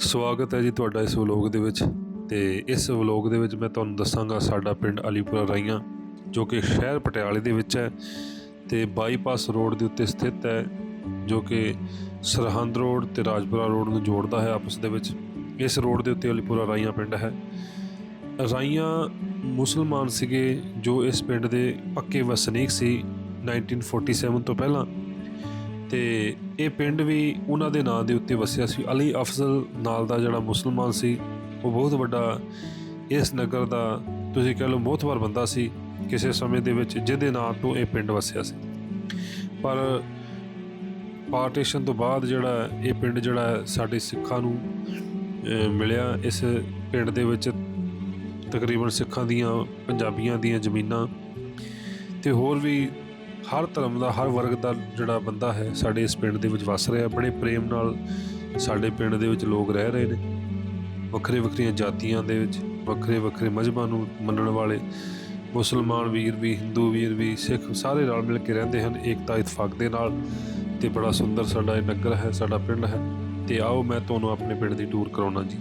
ਸਵਾਗਤ ਹੈ ਜੀ ਤੁਹਾਡਾ ਇਸ ਵਲੋਗ ਦੇ ਵਿੱਚ। ਤੇ ਇਸ ਵਲੋਗ ਦੇ ਵਿੱਚ ਮੈਂ ਤੁਹਾਨੂੰ ਦੱਸਾਂਗਾ ਸਾਡਾ ਪਿੰਡ ਅਲੀਪੁਰਾ ਰਾਈਆਂ, ਜੋ ਕਿ ਸ਼ਹਿਰ ਪਟਿਆਲੇ ਦੇ ਵਿੱਚ ਹੈ ਤੇ ਬਾਈਪਾਸ ਰੋਡ ਦੇ ਉੱਤੇ ਸਥਿਤ ਹੈ, ਜੋ ਕਿ ਸਰਹੰਦ ਰੋਡ ਤੇ ਰਾਜਪੁਰਾ ਰੋਡ ਨੂੰ ਜੋੜਦਾ ਹੈ ਆਪਸ ਦੇ ਵਿੱਚ। ਇਸ ਰੋਡ ਦੇ ਉੱਤੇ ਅਲੀਪੁਰਾ ਰਾਈਆਂ ਪਿੰਡ ਹੈ। ਰਾਈਆਂ ਮੁਸਲਮਾਨ ਸੀਗੇ, ਜੋ ਇਸ ਪਿੰਡ ਦੇ ਪੱਕੇ ਵਸਨੀਕ ਸੀ 1947 ਤੋਂ ਪਹਿਲਾਂ। ਤੇ ਇਹ ਪਿੰਡ ਵੀ ਉਹਨਾਂ ਦੇ ਨਾਂ ਦੇ ਉੱਤੇ ਵਸਿਆ ਸੀ। ਅਲੀ ਅਫਜ਼ਲ ਨਾਲ ਦਾ ਜਿਹੜਾ ਮੁਸਲਮਾਨ ਸੀ, ਉਹ ਬਹੁਤ ਵੱਡਾ ਇਸ ਨਗਰ ਦਾ ਤੁਸੀਂ ਕਹਿ ਲਓ ਮੋਹਤਵਰ ਬੰਦਾ ਸੀ, ਕਿਸੇ ਸਮੇਂ ਦੇ ਵਿੱਚ ਜਿਹਦੇ ਨਾਂ ਤੋਂ ਇਹ ਪਿੰਡ ਵਸਿਆ ਸੀ। ਪਰ ਪਾਰਟੀਸ਼ਨ ਤੋਂ ਬਾਅਦ ਜਿਹੜਾ ਇਹ ਪਿੰਡ ਜਿਹੜਾ ਸਾਡੇ ਸਿੱਖਾਂ ਨੂੰ ਮਿਲਿਆ, ਇਸ ਪਿੰਡ ਦੇ ਵਿੱਚ ਤਕਰੀਬਨ ਸਿੱਖਾਂ ਦੀਆਂ, ਪੰਜਾਬੀਆਂ ਦੀਆਂ ਜ਼ਮੀਨਾਂ। ਤੇ ਹੋਰ ਵੀ ਹਰ ਧਰਮ ਦਾ, ਹਰ ਵਰਗ ਦਾ ਜਿਹੜਾ ਬੰਦਾ ਹੈ, ਸਾਡੇ ਇਸ ਪਿੰਡ ਦੇ ਵਿੱਚ ਵਸ ਰਿਹਾ। ਬੜੇ ਪ੍ਰੇਮ ਨਾਲ ਸਾਡੇ ਪਿੰਡ ਦੇ ਵਿੱਚ ਲੋਕ ਰਹਿ ਰਹੇ ਨੇ। ਵੱਖਰੇ ਵੱਖਰੀਆਂ ਜਾਤੀਆਂ ਦੇ ਵਿੱਚ, ਵੱਖਰੇ ਵੱਖਰੇ ਮਜ਼ਹਬਾਂ ਨੂੰ ਮੰਨਣ ਵਾਲੇ ਮੁਸਲਮਾਨ ਵੀਰ ਵੀ, ਹਿੰਦੂ ਵੀਰ ਵੀ, ਸਿੱਖ ਸਾਰੇ ਰਲ ਮਿਲ ਕੇ ਰਹਿੰਦੇ ਹਨ ਏਕਤਾ, ਇਤਫਾਕ ਦੇ ਨਾਲ। ਤੇ ਬੜਾ ਸੁੰਦਰ ਸਾਡਾ ਇਹ ਨਗਰ ਹੈ, ਸਾਡਾ ਪਿੰਡ ਹੈ। ਤੇ ਆਓ ਮੈਂ ਤੁਹਾਨੂੰ ਆਪਣੇ ਪਿੰਡ ਦੀ ਟੂਰ ਕਰਾਉਣਾ ਜੀ।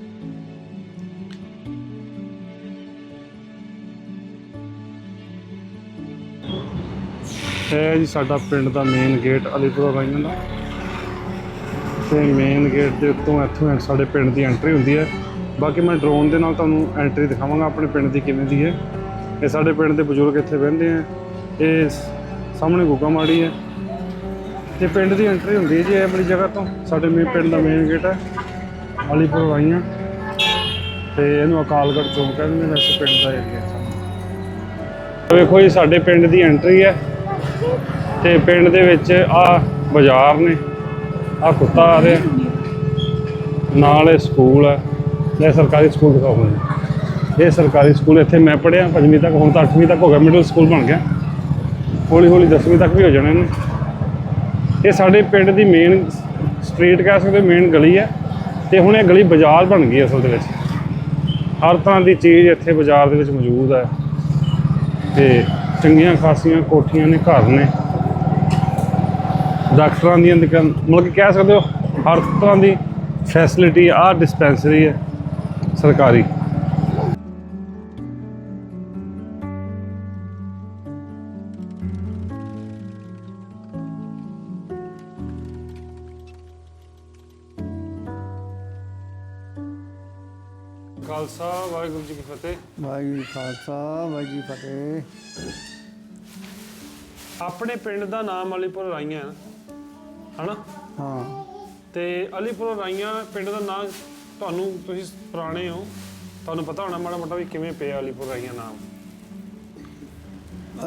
ਹੈ ਜੀ ਸਾਡਾ ਪਿੰਡ ਦਾ ਮੇਨ ਗੇਟ ਅਲੀਪੁਰਾ ਰਾਈਆਂ ਦਾ ਤੇ ਮੇਨ ਗੇਟ ਦੇ ਉੱਤੋਂ ਇੱਥੋਂ ਸਾਡੇ ਪਿੰਡ ਦੀ ਐਂਟਰੀ ਹੁੰਦੀ ਹੈ। ਬਾਕੀ ਮੈਂ ਡਰੋਨ ਦੇ ਨਾਲ ਤੁਹਾਨੂੰ ਐਂਟਰੀ ਦਿਖਾਵਾਂਗਾ ਆਪਣੇ ਪਿੰਡ ਦੀ ਕਿਵੇਂ ਦੀ ਹੈ। ਇਹ ਸਾਡੇ ਪਿੰਡ ਦੇ ਬਜ਼ੁਰਗ ਇੱਥੇ ਬਹਿੰਦੇ ਆ। ਇਹ ਸਾਹਮਣੇ ਗੁੱਗਾ ਮਾੜੀ ਹੈ। ਤੇ ਪਿੰਡ ਦੀ ਐਂਟਰੀ ਹੁੰਦੀ ਹੈ ਜੀ ਇਹ ਆਪਣੀ ਜਗ੍ਹਾ ਤੋਂ। ਸਾਡੇ ਮੇਨ ਪਿੰਡ ਦਾ ਮੇਨ ਗੇਟ ਹੈ। ਅਲੀਪੁਰ ਰਾਈਆਂ ਤੇ ਇਹਨੂੰ ਅਕਾਲਗੜ੍ਹ ਚੌਂਕ ਕਹਿੰਦੇ ਨੇ ਵੈਸੇ ਪਿੰਡ ਦਾ ਏਰੀਆ ਵੇਖੋ ਜੀ, ਸਾਡੇ ਪਿੰਡ ਦੀ ਐਂਟਰੀ ਹੈ। ਤੇ ਪਿੰਡ ਦੇ ਵਿੱਚ ਆ ਬਾਜ਼ਾਰ ਨੇ, ਆ ਕੁੱਤਾ ਆ ਰਿਹਾ ਨਾਲ ਇਹ ਸਕੂਲ ਹੈ ਇਹ ਸਰਕਾਰੀ ਸਕੂਲ ਦਿਖਾਉਂਦੇ ਇਹ ਸਰਕਾਰੀ ਸਕੂਲ ਇੱਥੇ ਮੈਂ ਪੜ੍ਹਿਆ, ਪੰਜਵੀਂ ਤੱਕ, ਹੁਣ ਤਾਂ 8ਵੀਂ ਤੱਕ ਹੋ ਗਿਆ ਮਿਡਲ ਸਕੂਲ ਬਣ ਗਿਆ। ਹੌਲੀ ਹੌਲੀ 10ਵੀਂ ਤੱਕ ਵੀ ਹੋ ਜਾਣੇ ਨੇ ਇਹ ਸਾਡੇ ਪਿੰਡ ਦੀ ਮੇਨ ਸਟਰੀਟ ਕਹਿ ਸਕਦੇ ਮੇਨ ਗਲੀ ਹੈ ਤੇ ਹੁਣ ਇਹ ਗਲੀ ਬਾਜ਼ਾਰ ਬਣ ਗਈ ਅਸਲ ਦੇ ਵਿੱਚ। ਹਰ ਤਰ੍ਹਾਂ ਦੀ ਚੀਜ਼ ਇੱਥੇ ਬਾਜ਼ਾਰ ਦੇ ਵਿੱਚ ਮੌਜੂਦ ਹੈ ਤੇ ਚੰਗੀਆਂ ਖਾਸੀਆਂ ਕੋਠੀਆਂ ਨੇ, ਘਰ ਨੇ। ਡਾਕਟਰਾਂ ਦੀਆਂ ਦੁਕਾਨ, ਮਤਲਬ ਕਿ ਕਹਿ ਸਕਦੇ ਹੋ ਹਰ ਤਰ੍ਹਾਂ ਦੀ ਫੈਸਿਲਿਟੀ ਆ ਡਿਸਪੈਂਸਰੀ ਹੈ, ਸਰਕਾਰੀ। ਖਾਲਸਾ ਵਾਹਿਗੁਰੂ ਜੀ ਕੀ ਫਤਿਹ। ਵਾਹਿਗੁਰੂ ਜੀ ਖਾਲਸਾ ਵਾਹਿਗੁਰੂ ਜੀ ਫਤਿਹ। ਆਪਣੇ ਪਿੰਡ ਦਾ ਨਾਮ ਅਲੀਪੁਰ ਰਾਈਆਂ ਹੈ ਹਨਾ? ਹਾਂ। ਤੇ ਅਲੀਪੁਰ ਰਾਈਆਂ ਪਿੰਡ ਦਾ ਨਾਮ ਤੁਹਾਨੂੰ ਤੁਸੀਂ ਪੁਰਾਣੇ ਹੋ ਤੁਹਾਨੂੰ ਪਤਾ ਹੋਣਾ ਮਾੜਾ ਮੋਟਾ ਵੀ ਕਿਵੇਂ ਪਿਆ ਅਲੀਪੁਰ ਰਾਈਆਂ ਨਾਮ?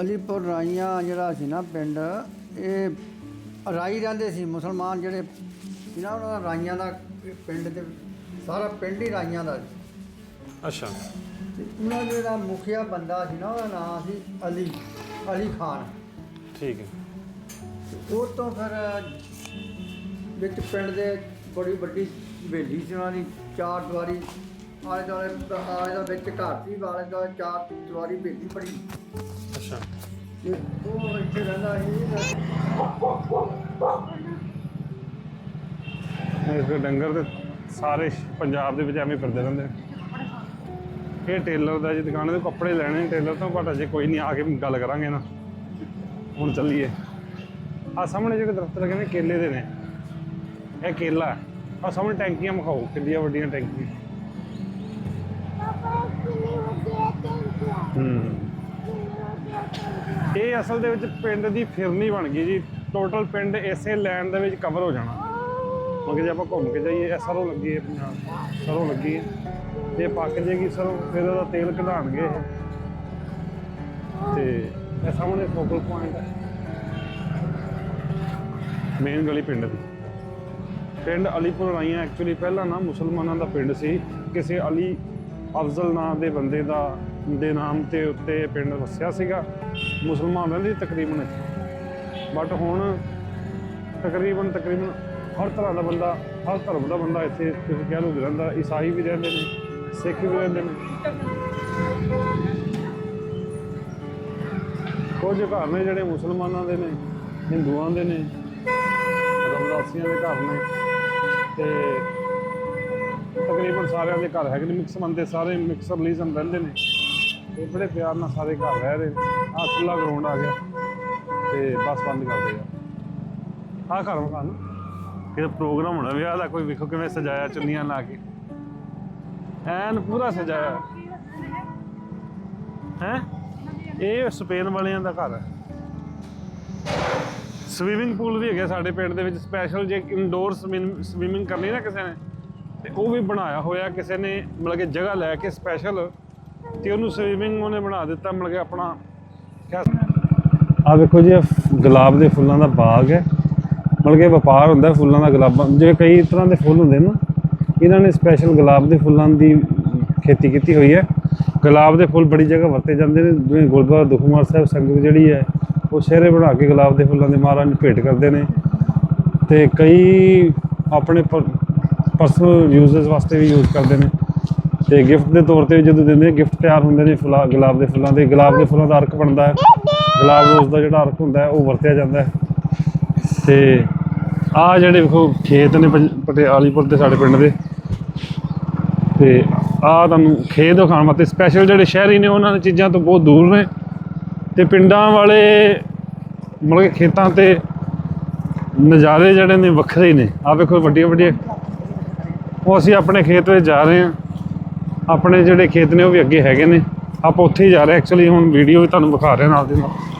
ਅਲੀਪੁਰ ਰਾਈਆਂ ਜਿਹੜਾ ਸੀ ਨਾ ਪਿੰਡ ਇਹ ਰਾਈ ਰਹਿੰਦੇ ਸੀ ਮੁਸਲਮਾਨ ਜਿਹੜੇ ਸੀ ਨਾ ਉਹਨਾਂ ਦਾ ਰਾਈਆਂ ਦਾ ਪਿੰਡ ਦੇ ਸਾਰਾ ਪਿੰਡ ਹੀ ਰਾਈਆਂ ਦਾ ਸੀ। ਅੱਛਾ। ਤੇ ਉਹਨਾਂ ਦਾ ਜਿਹੜਾ ਮੁਖੀਆ ਬੰਦਾ ਸੀ ਨਾ ਉਹਦਾ ਨਾਮ ਸੀ ਅਲੀ ਅਲੀ ਖਾਨ। ਠੀਕ ਹੈ। ਤੇ ਉਹ ਤੋਂ ਫਿਰ ਵਿੱਚ ਪਿੰਡ ਦੇ ਬੜੀ ਵੱਡੀ ਹਵੇਲੀ ਸੀ ਉਹਨਾਂ ਦੀ ਚਾਰ ਦੀਵਾਰੀ ਆਲੇ ਦੁਆਲੇ ਆਲੇ ਦਾ ਵਿੱਚ ਘਰ ਸੀ ਆਲੇ ਦਾ ਚਾਰ ਦੀਵਾਰੀ ਹਵੇਲੀ ਬੜੀ ਅੱਛਾ। ਤੇ ਉਹ ਇੱਥੇ ਰਹਿੰਦਾ ਸੀ ਇਸ ਦੇ ਡੰਗਰ ਤੇ ਸਾਰੇ ਪੰਜਾਬ ਦੇ ਵਿੱਚ ਐਵੇਂ ਫਿਰਦੇ ਰਹਿੰਦੇ ਇਹ ਟੇਲਰ ਦਾ ਜੀ ਦੁਕਾਨ ਦੇ ਕੱਪੜੇ ਲੈਣੇ ਟੇਲਰ ਤੋਂ ਬਟ ਅਜੇ ਕੋਈ ਨਹੀਂ ਆ ਕੇ ਗੱਲ ਕਰਾਂਗੇ ਨਾ। ਹੁਣ ਚੱਲੀਏ। ਆ ਸਾਹਮਣੇ ਜਿਹੜੇ ਦਰਖਤ ਲੱਗੇ ਨੇ ਕੇਲੇ ਦੇ ਨੇ। ਇਹ ਕੇਲਾ ਆ ਸਾਹਮਣੇ ਟੈਂਕੀਆਂ ਮਖਾਓ ਕਿੰਨੀਆਂ ਵੱਡੀਆਂ ਟੈਂਕੀਆਂ। ਹੂੰ। ਇਹ ਅਸਲ ਦੇ ਵਿੱਚ ਪਿੰਡ ਦੀ ਫਿਰਨੀ ਬਣ ਗਈ ਜੀ। ਟੋਟਲ ਪਿੰਡ ਇਸੇ ਲਾਈਨ ਦੇ ਵਿੱਚ ਕਵਰ ਹੋ ਜਾਣਾ। ਮਗਰ ਜੇ ਆਪਾਂ ਘੁੰਮ ਕੇ ਜਾਈਏ ਇਹ ਸਰੋਂ ਲੱਗੀ ਹੈ ਪੰਜਾਬ ਸਰੋਂ ਲੱਗੀ ਹੈ। ਜੇ ਪੱਕ ਜੇਗੀ ਸਰੋਂ, ਫਿਰ ਉਹਦਾ ਤੇਲ ਕਢਾਣਗੇ ਇਹ। ਤੇ ਇਹ ਸਾਹਮਣੇ ਫੋਕਲ ਪੁਆਇੰਟ ਹੈ। ਮੇਨ ਗਲੀ ਪਿੰਡ ਦੀ। ਪਿੰਡ ਅਲੀਪੁਰ ਰਾਈਆਂ ਐਕਚੁਅਲੀ ਪਹਿਲਾਂ ਨਾ ਮੁਸਲਮਾਨਾਂ ਦਾ ਪਿੰਡ ਸੀ। ਕਿਸੇ ਅਲੀ ਅਫਜ਼ਲ ਨਾਂ ਦੇ ਬੰਦੇ ਦਾ, ਦੇ ਨਾਮ ਤੇ ਉੱਤੇ ਪਿੰਡ ਵਸਿਆ ਸੀਗਾ। ਮੁਸਲਮਾਨ ਰਹਿੰਦੇ ਸੀ ਤਕਰੀਬਨ ਬਟ ਹੁਣ ਤਕਰੀਬਨ ਤਕਰੀਬਨ ਹਰ ਤਰ੍ਹਾਂ ਦਾ ਬੰਦਾ, ਹਰ ਧਰਮ ਦਾ ਬੰਦਾ ਇੱਥੇ, ਤੁਸੀਂ ਕਹਿ ਲਓ, ਰਹਿੰਦਾ। ਈਸਾਈ ਵੀ ਰਹਿੰਦੇ ਨੇ। ਸਿੱਖ ਵੀ ਰਹਿੰਦੇ ਨੇ। ਕੁਝ ਘਰ ਨੇ ਜਿਹੜੇ ਮੁਸਲਮਾਨਾਂ ਦੇ ਨੇ, ਹਿੰਦੂਆਂ ਦੇ ਨੇ, ਰਮਦਾਸੀਆਂ ਦੇ ਘਰ ਨੇ। ਤੇ ਤਕਰੀਬਨ ਸਾਰਿਆਂ ਦੇ ਘਰ ਹੈਗੇ ਨੇ, ਮਿਕਸ ਬੰਦੇ ਸਾਰੇ ਮਿਕਸ ਰਿਲੀਜ਼ਨ ਰਹਿੰਦੇ ਨੇ। ਤੇ ਬੜੇ ਪਿਆਰ ਨਾਲ ਸਾਰੇ ਘਰ ਰਹਿ ਰਹੇ ਨੇ। ਆਹ ਖੁੱਲਾ ਗਰਾਊਂਡ ਆ ਗਿਆ ਤੇ ਬਸ ਬੰਦ ਕਰਦੇ ਆ ਆਹ ਘਰ ਮਕਾਨ। ਕਿਤੇ ਪ੍ਰੋਗਰਾਮ ਹੋਣਾ, ਵਿਆਹ ਦਾ ਕੋਈ ਵੇਖੋ ਕਿਵੇਂ ਸਜਾਇਆ ਚੁੰਨੀਆਂ ਲਾ ਕੇ। ਐਨ ਪੂਰਾ ਸਜਾਇਆ ਹੈ? ਇਹ ਸਪੇਨ ਵਾਲਿਆਂ ਦਾ ਘਰ ਹੈ। ਸਵੀਮਿੰਗ ਪੂਲ ਵੀ ਹੈਗਾ ਸਾਡੇ ਪਿੰਡ ਦੇ ਵਿੱਚ। ਸਪੈਸ਼ਲ ਜੇ ਇਨਡੋਰ ਸਵੀਮਿੰਗ ਕਰਨੀ ਨਾ ਕਿਸੇ ਨੇ, ਤੇ ਉਹ ਵੀ ਬਣਾਇਆ ਹੋਇਆ। ਕਿਸੇ ਨੇ ਮਤਲਬ ਕਿ ਜਗ੍ਹਾ ਲੈ ਕੇ ਸਪੈਸ਼ਲ ਤੇ ਉਹਨੂੰ ਸਵੀਮਿੰਗ ਉਹਨੇ ਬਣਾ ਦਿੱਤਾ, ਮਤਲਬ ਕਿ ਆਪਣਾ ਕਿਆ ਆ ਵੇਖੋ ਜੀ ਇਹ ਗੁਲਾਬ ਦੇ ਫੁੱਲਾਂ ਦਾ ਬਾਗ ਹੈ। ਮਤਲਬ ਕਿ ਵਪਾਰ ਹੁੰਦਾ ਫੁੱਲਾਂ ਦਾ, ਗੁਲਾਬਾਂ ਜਿਵੇਂ ਕਈ ਤਰ੍ਹਾਂ ਦੇ ਫੁੱਲ ਹੁੰਦੇ ਨਾ ਇਹਨਾਂ ਨੇ ਸਪੈਸ਼ਲ ਗੁਲਾਬ ਦੇ ਫੁੱਲਾਂ ਦੀ ਖੇਤੀ ਕੀਤੀ ਹੋਈ ਹੈ। ਗੁਲਾਬ ਦੇ ਫੁੱਲ ਬੜੀ ਜਗ੍ਹਾ ਵਰਤੇ ਜਾਂਦੇ ਨੇ, ਜਿਵੇਂ ਗੁਰਦੁਆਰਾ ਦੁਖਮਾਰ ਸਾਹਿਬ ਸੰਗਤ ਜਿਹੜੀ ਹੈ, ਉਹ ਸ਼ਹਿਰੇ ਬਣਾ ਕੇ ਗੁਲਾਬ ਦੇ ਫੁੱਲਾਂ ਦੇ ਮਹਾਰਾਜ ਨੂੰ ਭੇਟ ਕਰਦੇ ਨੇ ਤੇ ਕਈ ਆਪਣੇ ਪਰਸਨਲ ਯੂਜ਼ਸ ਵਾਸਤੇ ਵੀ ਯੂਜ਼ ਕਰਦੇ ਨੇ। ਤੇ ਗਿਫਟ ਦੇ ਤੌਰ ਤੇ ਵੀ ਜਦੋਂ ਦਿੰਦੇ ਨੇ ਗਿਫਟ ਤਿਆਰ ਹੁੰਦੇ ਨੇ ਫੁੱਲਾਂ, ਗੁਲਾਬ ਦੇ ਫੁੱਲਾਂ ਦੇ। ਗੁਲਾਬ ਦੇ ਫੁੱਲਾਂ ਦਾ ਅਰਕ ਬਣਦਾ ਹੈ। ਗੁਲਾਬ ਰੋਜ਼ ਦਾ ਜਿਹੜਾ ਅਰਕ ਹੁੰਦਾ ਹੈ, ਉਹ ਵਰਤਿਆ ਜਾਂਦਾ ਹੈ। ਤੇ ਆ ਜਿਹੜੇ ਵੇਖੋ ਖੇਤ ਨੇ ਪਟਿਆਲੀਪੁਰ ਦੇ ਸਾਡੇ ਪਿੰਡ ਦੇ। ਤੇ ਆ ਤੁਹਾਨੂੰ ਖੇਤ ਦਿਖਾਉਣ ਵਾਸਤੇ ਸਪੈਸ਼ਲ ਜਿਹੜੇ ਸ਼ਹਿਰੀ ਨੇ ਉਹਨਾਂ ਨੇ ਚੀਜ਼ਾਂ ਤੋਂ ਬਹੁਤ ਦੂਰ ਨੇ। ਤੇ ਪਿੰਡਾਂ ਵਾਲੇ ਮਤਲਬ ਕਿ ਖੇਤਾਂ ਤੇ ਨਜ਼ਾਰੇ ਜਿਹੜੇ ਨੇ ਵੱਖਰੇ ਹੀ ਨੇ। ਆ ਵੇਖੋ ਵੱਡੀਆਂ ਵੱਡੀਆਂ। ਉਹ ਅਸੀਂ ਆਪਣੇ ਖੇਤ ਵਿੱਚ ਜਾ ਰਹੇ ਹਾਂ। ਆਪਣੇ ਜਿਹੜੇ ਖੇਤ ਨੇ ਉਹ ਵੀ ਅੱਗੇ ਹੈਗੇ ਨੇ। ਆਪਾਂ ਉੱਥੇ ਹੀ ਜਾ ਰਹੇ ਐਕਚੁਅਲੀ ਹੁਣ ਵੀਡੀਓ ਵੀ ਤੁਹਾਨੂੰ ਵਿਖਾ ਰਹੇ ਨਾਲ ਦੀ ਨਾਲ।